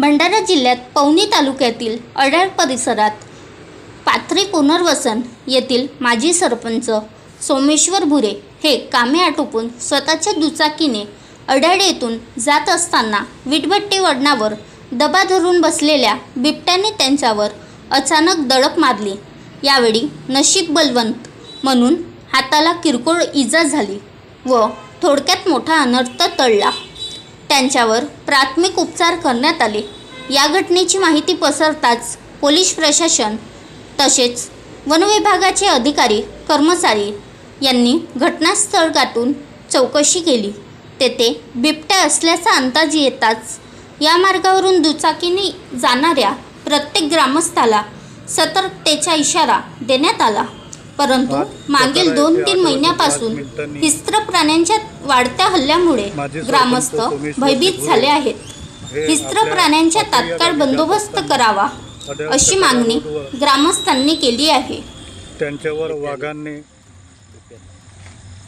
भंडारा जिल्ह्यात पवनी तालुक्यातील अडाळ परिसरात पाथरी पुनर्वसन येथील माजी सरपंच सोमेश्वर भुरे हे कामे आटोपून स्वतःच्या दुचाकीने अडाळ येथून जात असताना विटभट्टी वडणावर दबा धरून बसलेल्या बिबट्याने त्यांच्यावर अचानक दडप मारली. यावेळी नशीब बलवंत म्हणून हाताला किरकोळ इजा झाली व थोडक्यात मोठा अनर्थ टळला. त्यांच्यावर प्राथमिक उपचार करण्यात आले. या घटनेची माहिती पसरताच पोलीस प्रशासन तसेच वनविभागाचे अधिकारी कर्मचारी यांनी घटनास्थळ गाठून चौकशी केली. तेथे बिबट्या असल्याचा अंदाज येताच या मार्गावरून दुचाकीने जाणाऱ्या प्रत्येक ग्रामस्थाला सतर्कतेचा इशारा देण्यात आला. परंतु मागील दोन तीन महिन्यापासून हिस्त्र प्राण्यांच्या वाढत्या हल्ल्यामुळे ग्रामस्थ भयभीत झाले आहेत. हिस्त्र प्राण्यांचा तात्काळ बंदोबस्त करावा अशी मागणी ग्रामस्थांनी केली आहे. त्यांच्यावर वाघांनी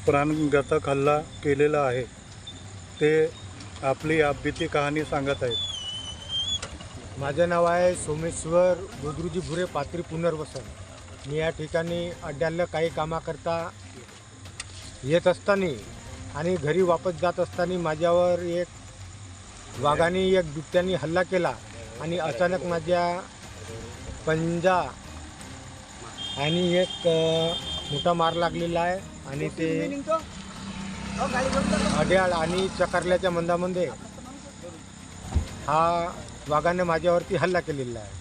प्राणघातक हल्ला केलेला आहे. ते आपली आपबीती कहाणी सांगत आहेत. माझं नाव आहे सोमेश्वर बुद्रुजी भुरे पात्री पुनर्वसन. मी या ठिकाणी अड्ड्याला काही कामाकरता येत असताना आणि घरी वापस जात असताना माझ्यावर एक वाघाने एक बिबट्याने हल्ला केला आणि अचानक माझ्या पंजा आणि एक मोठा मार लागलेला आहे आणि ते अड्याळ आणि चकारल्याच्या मंदामध्ये हा वाघाने माझ्यावरती हल्ला केलेला आहे.